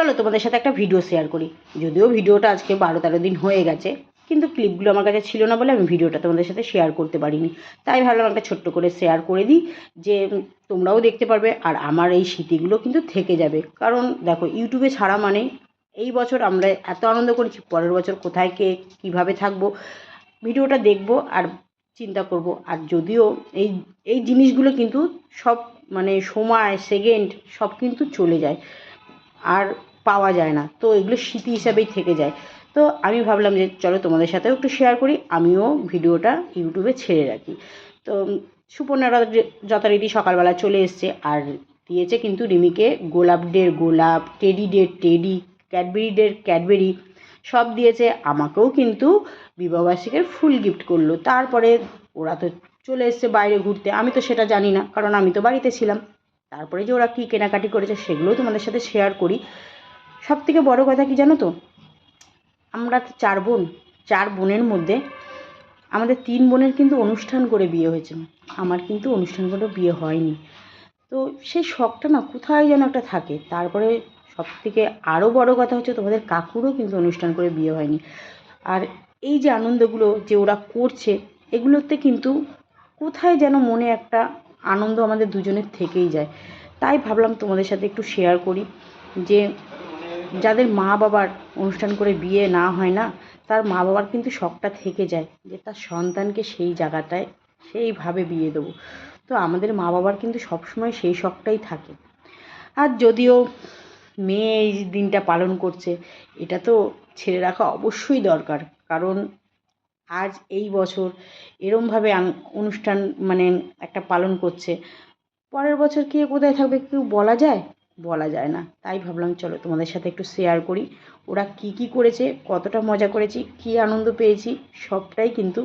চলো তোমাদের সাথে একটা ভিডিও শেয়ার করি। যদিও ভিডিওটা আজকে বারো তেরো দিন হয়ে গেছে, কিন্তু ক্লিপগুলো আমার কাছে ছিল না বলে আমি ভিডিওটা তোমাদের সাথে শেয়ার করতে পারিনি। তাই ভাবলাম একটা ছোট্ট করে শেয়ার করে দিই, যে তোমরাও দেখতে পারবে আর আমার এই স্মৃতিগুলো কিন্তু থেকে যাবে। কারণ দেখো ইউটিউবে ছাড়া মানে এই বছর আমরা এত আনন্দ করেছি, পরের বছর কোথায় কে কীভাবে থাকব ভিডিওটা দেখব আর চিন্তা করব। আর যদিও এই এই জিনিসগুলো কিন্তু সব মানে সময় সেকেন্ড সব কিন্তু চলে যায়। আর পাওয়া যায় না। তো এগুলো স্মৃতি হিসাবেই থেকে যায়। তো আমি ভাবলাম যে চলো তোমাদের সাথেও একটু শেয়ার করি, আমিও ভিডিওটা ইউটিউবে ছেড়ে রাখি। তো সুপর্ণারা যথারীতি সকালবেলা চলে এসছে আর দিয়েছে কিন্তু রিমিকে গোলাপ ডের গোলাপ টেডি ডের টেডি ক্যাডবেরি ডের ক্যাডবেরি সব দিয়েছে। আমাকেও কিন্তু বিবাহবার্ষিকের ফুল গিফট করল। তারপরে ওরা তো চলে এসছে বাইরে ঘুরতে। আমি তো সেটা জানি না, কারণ আমি তো বাড়িতে ছিলাম। তারপরে যে ওরা কী কেনাকাটি করেছে সেগুলোও তোমাদের সাথে শেয়ার করি। সব থেকে বড়ো কথা কি জানো তো? আমরা চার বোন, চার বোনের মধ্যে আমাদের তিন বোনের কিন্তু অনুষ্ঠান করে বিয়ে হয়েছে আমার কিন্তু অনুষ্ঠান করে বিয়ে হয়নি। তো সেই শখটা না কোথায় যেন একটা থাকে। তারপরে সব থেকে আরও বড় কথা হচ্ছে তোমাদের কাকুরও কিন্তু অনুষ্ঠান করে বিয়ে হয়নি। আর এই যে আনন্দগুলো যে ওরা করছে, এগুলোতে কিন্তু কোথায় যেন মনে একটা আনন্দ আমাদের দুজনের থেকেই যায়। তাই ভাবলাম তোমাদের সাথে একটু শেয়ার করি যে যাদের মা বাবার অনুষ্ঠান করে বিয়ে না হয় না, তার মা বাবার কিন্তু শখটা থেকে যায় যে তার সন্তানকে সেই জায়গাটায় সেইভাবে বিয়ে দেবো। তো আমাদের মা বাবার কিন্তু সবসময় সেই শখটাই থাকে। আর যদিও মেয়ে এই দিনটা পালন করছে, এটা তো ছেড়ে রাখা অবশ্যই দরকার। কারণ আজ এই বছর এরমভাবে অনুষ্ঠান মানে একটা পালন করছে। পরের বছর কে কোথায় থাকবে কেউ বলা যায়? বলা যায় না। তাই ভাবলাম, চলো তোমাদের সাথে একটু শেয়ার করি। ওরা কি কি করেছে, কতটা মজা করেছি, কি আনন্দ পেয়েছি, সবটাই কিন্তু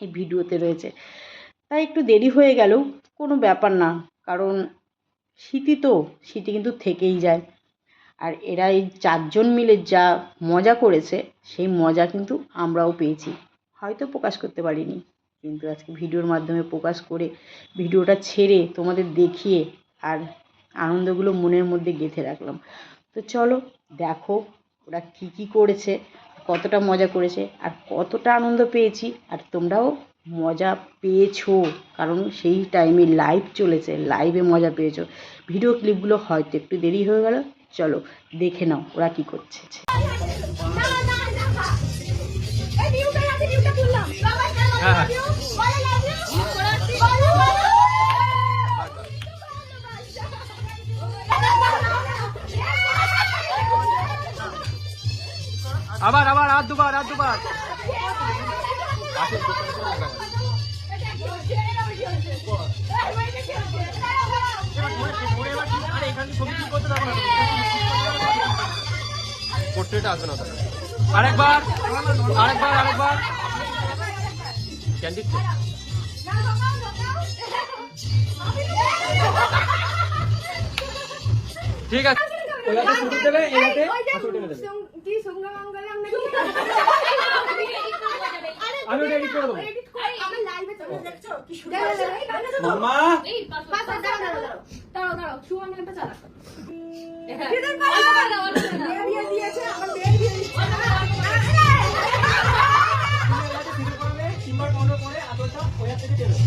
এই ভিডিওতে রয়েছে। তাই একটু দেরি হয়ে গেলেও কোনো ব্যাপার না। কারণ স্মৃতি তো, স্মৃতি কিন্তু থেকেই যায়। আর এরা এই চারজন মিলে যা মজা করেছে, সেই মজা কিন্তু আমরাও পেয়েছি। হয়তো প্রকাশ করতে পারিনি, কিন্তু আজকে ভিডিওর মাধ্যমে প্রকাশ করে, ভিডিওটা ছেড়ে তোমাদের দেখিয়ে আর আনন্দগুলো মনের মধ্যে গেঁথে রাখলাম তো চলো দেখো ওরা কী কী করেছে কতটা মজা করেছে আর কতটা আনন্দ পেয়েছি আর তোমরাও মজা পেয়েছ কারণ সেই টাইমে লাইভ চলেছে লাইভে মজা পেয়েছ ভিডিও ক্লিপগুলো হয়তো একটু দেরি হয়ে গেল চলো দেখে নাও ওরা কী করছে আবার আবার আর দুবার আর দুবার। পোর্ট্রেট আসবে না আরেকবার আরেকবার আরেকবার। ক্যান্ডিড ঠিক আছে। শুরু দেবে দেবে। আমি ওটা edit করে দেবো। আমার লাইভে চলে দেখছ কি সুন্দর মামা দাঁড়াও দাঁড়াও সুমন গানটা চালা দিদার পালা দিয়ে দিয়েছে আমার দিয়ে দিচ্ছে তিনবার বন্ধ করে আদরটা ওয়া থেকে টেনে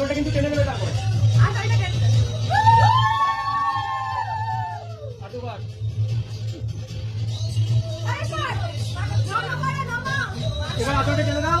আদরটা কিন্তু টেনে নেবে তারপরে। এবার আদরটা টেনে দাও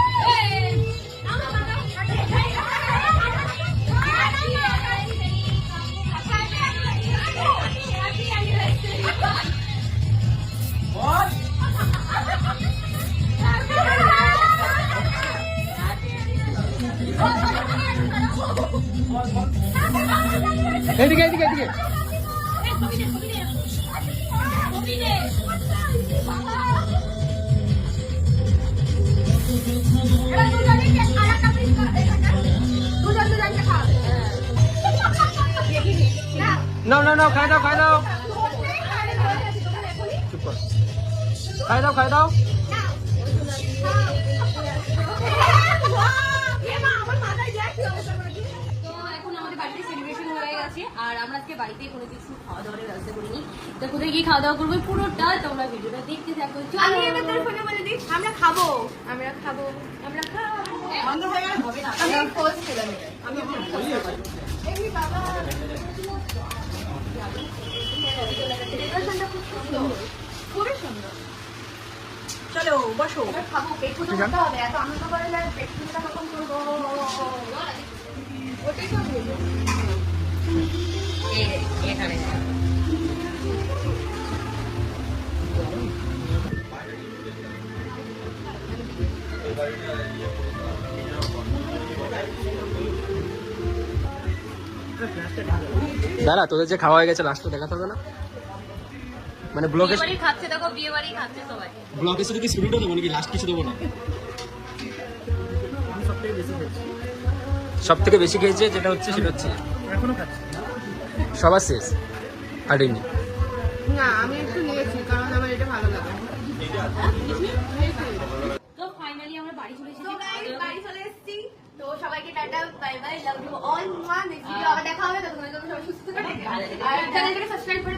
এইদিকে এইদিকে এইদিকে নাও নাও নাও খাই দাও খাই দাও খাই দাও খাই দাও তো এখন বাড়িতে সেলিব্রেশন হয়ে গেছে। আর আমরা আজকে বাড়িতে কোনো কিছু খাওয়া দাওয়ার ব্যবস্থা করিনি। তো কোথায় গিয়ে খাওয়া দাওয়া করব পুরোটা তোমরা ভিডিওটা দেখতে থাকো। চলো। আমি এবার তোর ফোনে বলে দিই আমরা খাব। আমরা খাব। আমরা খাব। বন্ধ হয়ে গেলে হবে না। আমি ফার্স্ট খেলাম আমি এই বাবা। সুন্দর। খুবই সুন্দর। চলো বসো। খাব। পেট পুজো করতে হবে। এত আনন্দ করে পেট পুজোটা কখন করব ওটাই তো বলব এখানে দাঁড়া তোদের যে খাওয়া হয়ে গেছে লাস্টটা দেখাতে হবে না? মানে ব্লগে খাচ্ছে দেখো বিয়ে বাড়ি খাচ্ছে সবাই। ব্লগে শুধু কি শুরুটা দেবো নাকি? লাস্ট কিছু দেবো না। সব থেকে বেশি খেয়েছে যেটা হচ্ছে সেটা হচ্ছে সবার শেষ হারিনি না আমি একটু নিয়েছি কারণ আমার এটা ভালো লাগে। তো ফাইনালি আমরা বাড়ি চলে এসেছি। তো খাওয়া গাইস দাওয়া বাড়ি চলে এসেছি। তো সবাইকে tata bye bye love you all one next video আবার দেখা হবে সুস্থ থাকবে আর চ্যানেলটাকে সাবস্ক্রাইব করে